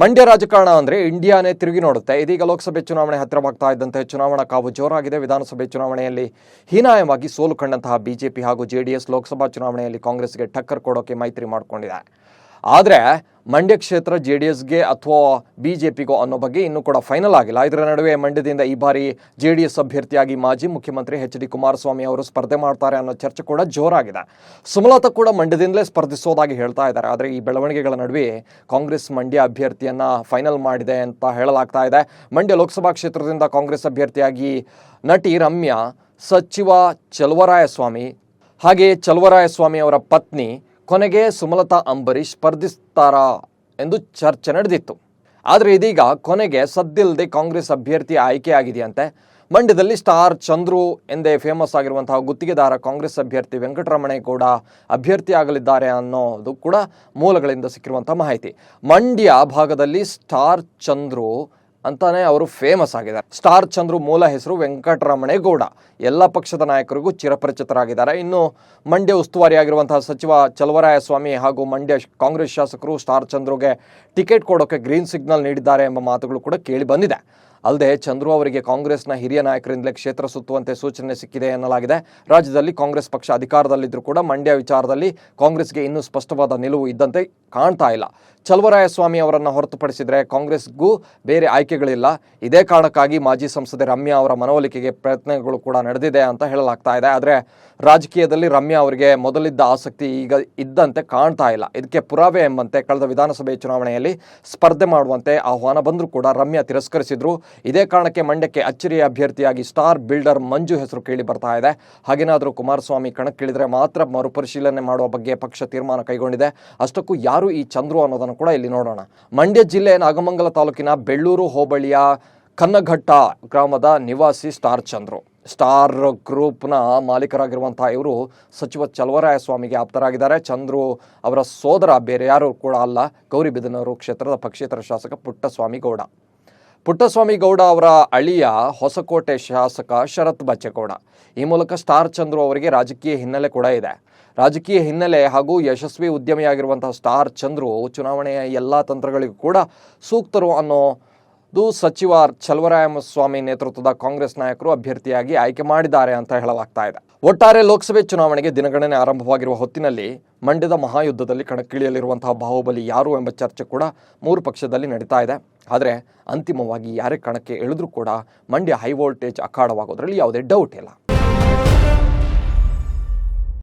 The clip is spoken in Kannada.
ಮಂಡ್ಯ ರಾಜಕಾರಣ ಅಂದ್ರೆ ಇಂಡಿಯಾನೇ ತಿರುಗಿ ನೋಡುತ್ತೆ. ಇದೀಗ ಲೋಕಸಭೆ ಚುನಾವಣೆ ಹತ್ತಿರವಾಗ್ತಾ ಇದ್ದಂತೆ ಚುನಾವಣಾ ಕಾವು ಜೋರಾಗಿದೆ. ವಿಧಾನಸಭೆ ಚುನಾವಣೆಯಲ್ಲಿ ಹೀನಾಯವಾಗಿ ಸೋಲು ಕಂಡಂತಹ ಬಿಜೆಪಿ ಹಾಗೂ ಜೆಡಿಎಸ್ ಲೋಕಸಭಾ ಚುನಾವಣೆಯಲ್ಲಿ ಕಾಂಗ್ರೆಸ್ಗೆ ಟಕ್ಕರ್ ಕೊಡೋಕೆ ಮೈತ್ರಿ ಮಾಡಿಕೊಂಡಿದೆ. ಆದರೆ ಮಂಡ್ಯ ಕ್ಷೇತ್ರ ಜೆ ಡಿ ಎಸ್ಗೆ ಅಥವಾ ಬಿ ಜೆ ಪಿಗೋ ಅನ್ನೋ ಬಗ್ಗೆ ಇನ್ನೂ ಕೂಡ ಫೈನಲ್ ಆಗಿಲ್ಲ. ಇದರ ನಡುವೆ ಮಂಡ್ಯದಿಂದ ಈ ಬಾರಿ ಜೆ ಡಿ ಎಸ್ ಅಭ್ಯರ್ಥಿಯಾಗಿ ಮಾಜಿ ಮುಖ್ಯಮಂತ್ರಿ ಎಚ್ ಡಿ ಕುಮಾರಸ್ವಾಮಿ ಅವರು ಸ್ಪರ್ಧೆ ಮಾಡ್ತಾರೆ ಅನ್ನೋ ಚರ್ಚೆ ಕೂಡ ಜೋರಾಗಿದೆ. ಸುಮಲತಾ ಕೂಡ ಮಂಡ್ಯದಿಂದಲೇ ಸ್ಪರ್ಧಿಸೋದಾಗಿ ಹೇಳ್ತಾ ಇದ್ದಾರೆ. ಆದರೆ ಈ ಬೆಳವಣಿಗೆಗಳ ನಡುವೆ ಕಾಂಗ್ರೆಸ್ ಮಂಡ್ಯ ಅಭ್ಯರ್ಥಿಯನ್ನ ಫೈನಲ್ ಮಾಡಿದೆ ಅಂತ ಹೇಳಲಾಗ್ತಾ ಇದೆ. ಮಂಡ್ಯ ಲೋಕಸಭಾ ಕ್ಷೇತ್ರದಿಂದ ಕಾಂಗ್ರೆಸ್ ಅಭ್ಯರ್ಥಿಯಾಗಿ ನಟಿ ರಮ್ಯಾ, ಸಚಿವ ಚಲುವರಾಯಸ್ವಾಮಿ ಹಾಗೆ ಚಲುವರಾಯಸ್ವಾಮಿ ಅವರ ಪತ್ನಿ ಕೊನೆಗೆ ಸುಮಲತಾ ಅಂಬರೀಷ್ ಸ್ಪರ್ಧಿಸ್ತಾರಾ ಎಂದು ಚರ್ಚೆ ನಡೆದಿತ್ತು. ಆದರೆ ಇದೀಗ ಕೊನೆಗೆ ಸದ್ದಿಲ್ಲದೆ ಕಾಂಗ್ರೆಸ್ ಅಭ್ಯರ್ಥಿ ಆಯ್ಕೆಯಾಗಿದೆಯಂತೆ. ಮಂಡ್ಯದಲ್ಲಿ ಸ್ಟಾರ್ ಚಂದ್ರು ಎಂದೇ ಫೇಮಸ್ ಆಗಿರುವಂತಹ ಗುತ್ತಿಗೆದಾರ ಕಾಂಗ್ರೆಸ್ ಅಭ್ಯರ್ಥಿ ವೆಂಕಟರಮಣೇಗೌಡ ಅಭ್ಯರ್ಥಿಯಾಗಲಿದ್ದಾರೆ ಅನ್ನೋದು ಕೂಡ ಮೂಲಗಳಿಂದ ಸಿಕ್ಕಿರುವಂಥ ಮಾಹಿತಿ. ಮಂಡ್ಯ ಭಾಗದಲ್ಲಿ ಸ್ಟಾರ್ ಚಂದ್ರು ಅಂತಾನೆ ಅವರು ಫೇಮಸ್ ಆಗಿದ್ದಾರೆ. ಸ್ಟಾರ್ ಚಂದ್ರು ಮೂಲ ಹೆಸರು ವೆಂಕಟರಮಣೇಗೌಡ ಎಲ್ಲ ಪಕ್ಷದ ನಾಯಕರಿಗೂ ಚಿರಪರಿಚಿತರಾಗಿದ್ದಾರೆ. ಇನ್ನು ಮಂಡ್ಯ ಉಸ್ತುವಾರಿಯಾಗಿರುವಂತಹ ಸಚಿವ ಚಲವರಾಯಸ್ವಾಮಿ ಹಾಗೂ ಮಂಡ್ಯ ಕಾಂಗ್ರೆಸ್ ಶಾಸಕರು ಸ್ಟಾರ್ ಚಂದ್ರುಗೆ ಟಿಕೆಟ್ ಕೊಡೋಕೆ ಗ್ರೀನ್ ಸಿಗ್ನಲ್ ನೀಡಿದ್ದಾರೆ ಎಂಬ ಮಾತುಗಳು ಕೂಡ ಕೇಳಿ ಬಂದಿದೆ. ಅಲ್ಲದೆ ಚಂದ್ರು ಅವರಿಗೆ ಕಾಂಗ್ರೆಸ್ನ ಹಿರಿಯ ನಾಯಕರಿಂದಲೇ ಕ್ಷೇತ್ರ ಸುತ್ತುವಂತೆ ಸೂಚನೆ ಸಿಕ್ಕಿದೆ ಎನ್ನಲಾಗಿದೆ. ರಾಜ್ಯದಲ್ಲಿ ಕಾಂಗ್ರೆಸ್ ಪಕ್ಷ ಅಧಿಕಾರದಲ್ಲಿದ್ದರೂ ಕೂಡ ಮಂಡ್ಯ ವಿಚಾರದಲ್ಲಿ ಕಾಂಗ್ರೆಸ್ಗೆ ಇನ್ನೂ ಸ್ಪಷ್ಟವಾದ ನಿಲುವು ಇದ್ದಂತೆ ಕಾಣ್ತಾ ಇಲ್ಲ. ಚಲುವರಾಯಸ್ವಾಮಿ ಅವರನ್ನು ಹೊರತುಪಡಿಸಿದರೆ ಕಾಂಗ್ರೆಸ್ಗೂ ಬೇರೆ ಆಯ್ಕೆಗಳಿಲ್ಲ. ಇದೇ ಕಾರಣಕ್ಕಾಗಿ ಮಾಜಿ ಸಂಸದೆ ರಮ್ಯಾ ಅವರ ಮನವೊಲಿಕೆಗೆ ಪ್ರಯತ್ನಗಳು ಕೂಡ ನಡೆದಿದೆ ಅಂತ ಹೇಳಲಾಗ್ತಾ ಇದೆ. ಆದರೆ ರಾಜಕೀಯದಲ್ಲಿ ರಮ್ಯಾ ಅವರಿಗೆ ಮೊದಲಿದ್ದ ಆಸಕ್ತಿ ಈಗ ಇದ್ದಂತೆ ಕಾಣ್ತಾ ಇಲ್ಲ. ಇದಕ್ಕೆ ಪುರಾವೆ ಎಂಬಂತೆ ಕಳೆದ ವಿಧಾನಸಭೆ ಚುನಾವಣೆಯಲ್ಲಿ ಸ್ಪರ್ಧೆ ಮಾಡುವಂತೆ ಆಹ್ವಾನ ಬಂದರೂ ಕೂಡ ರಮ್ಯಾ ತಿರಸ್ಕರಿಸಿದ್ರು. ಇದೇ ಕಾರಣಕ್ಕೆ ಮಂಡ್ಯಕ್ಕೆ ಅಚ್ಚರಿ ಅಭ್ಯರ್ಥಿಯಾಗಿ ಸ್ಟಾರ್ ಬಿಲ್ಡರ್ ಮಂಜು ಹೆಸರು ಕೇಳಿ ಬರ್ತಾ ಇದೆ. ಹಾಗೇನಾದರೂ ಕುಮಾರಸ್ವಾಮಿ ಕಣಕ್ಕಿಳಿದ್ರೆ ಮಾತ್ರ ಮರುಪರಿಶೀಲನೆ ಮಾಡುವ ಬಗ್ಗೆ ಪಕ್ಷ ತೀರ್ಮಾನ ಕೈಗೊಂಡಿದೆ. ಅಷ್ಟಕ್ಕೂ ಯಾರು ಈ ಚಂದ್ರು ಅನ್ನೋದನ್ನು ಕೂಡ ಇಲ್ಲಿ ನೋಡೋಣ. ಮಂಡ್ಯ ಜಿಲ್ಲೆಯ ನಾಗಮಂಗಲ ತಾಲೂಕಿನ ಬೆಳ್ಳೂರು ಹೋಬಳಿಯ ಕನ್ನಘಟ್ಟ ಗ್ರಾಮದ ನಿವಾಸಿ ಸ್ಟಾರ್ ಚಂದ್ರು. ಸ್ಟಾರ್ ಗ್ರೂಪ್ನ ಮಾಲೀಕರಾಗಿರುವಂತಹ ಇವರು ಸಚಿವ ಚಲವರಾಯಸ್ವಾಮಿಗೆ ಆಪ್ತರಾಗಿದ್ದಾರೆ. ಚಂದ್ರು ಅವರ ಸೋದರ ಬೇರೆ ಯಾರು ಕೂಡ ಅಲ್ಲ. ಗೌರಿಬಿದನೂರು ಕ್ಷೇತ್ರದ ಪಕ್ಷೇತರ ಶಾಸಕ ಪುಟ್ಟಸ್ವಾಮಿ ಗೌಡ ಪುಟ್ಟಸ್ವಾಮಿ ಗೌಡ ಅವರ ಅಳಿಯ ಹೊಸಕೋಟೆ ಶಾಸಕ ಶರತ್ ಬಚ್ಚೇಗೌಡ. ಈ ಮೂಲಕ ಸ್ಟಾರ್ ಚಂದ್ರು ಅವರಿಗೆ ರಾಜಕೀಯ ಹಿನ್ನೆಲೆ ಕೂಡ ಇದೆ. ರಾಜಕೀಯ ಹಿನ್ನೆಲೆ ಹಾಗೂ ಯಶಸ್ವಿ ಉದ್ಯಮಿಯಾಗಿರುವಂತಹ ಸ್ಟಾರ್ ಚಂದ್ರು, ಚುನಾವಣೆಯ ಎಲ್ಲ ತಂತ್ರಗಳಿಗೂ ಕೂಡ ಸೂಕ್ತರು ಅನ್ನೋದು ಸಚಿವ ಚಲವರಾಯಸ್ವಾಮಿ ನೇತೃತ್ವದ ಕಾಂಗ್ರೆಸ್ ನಾಯಕರು ಅಭ್ಯರ್ಥಿಯಾಗಿ ಆಯ್ಕೆ ಮಾಡಿದ್ದಾರೆ ಅಂತ ಹೇಳಲಾಗ್ತಾ ಇದೆ. ಒಟ್ಟಾರೆ ಲೋಕಸಭೆ ಚುನಾವಣೆಗೆ ದಿನಗಣನೆ ಆರಂಭವಾಗಿರುವ ಹೊತ್ತಿನಲ್ಲಿ ಮಂಡ್ಯದ ಮಹಾಯುದ್ಧದಲ್ಲಿ ಕಣಕ್ಕಿಳಿಯಲಿರುವಂತಹ ಬಾಹುಬಲಿ ಯಾರು ಎಂಬ ಚರ್ಚೆ ಕೂಡ ಮೂರು ಪಕ್ಷದಲ್ಲಿ ನಡೀತಾ ಇದೆ. ಆದರೆ ಅಂತಿಮವಾಗಿ ಯಾರೇ ಕಣಕ್ಕೆ ಇಳಿದ್ರೂ ಕೂಡ ಮಂಡ್ಯ ಹೈ ವೋಲ್ಟೇಜ್ ಅಖಾಡವಾಗೋದ್ರಲ್ಲಿ ಯಾವುದೇ ಡೌಟ್ ಇಲ್ಲ.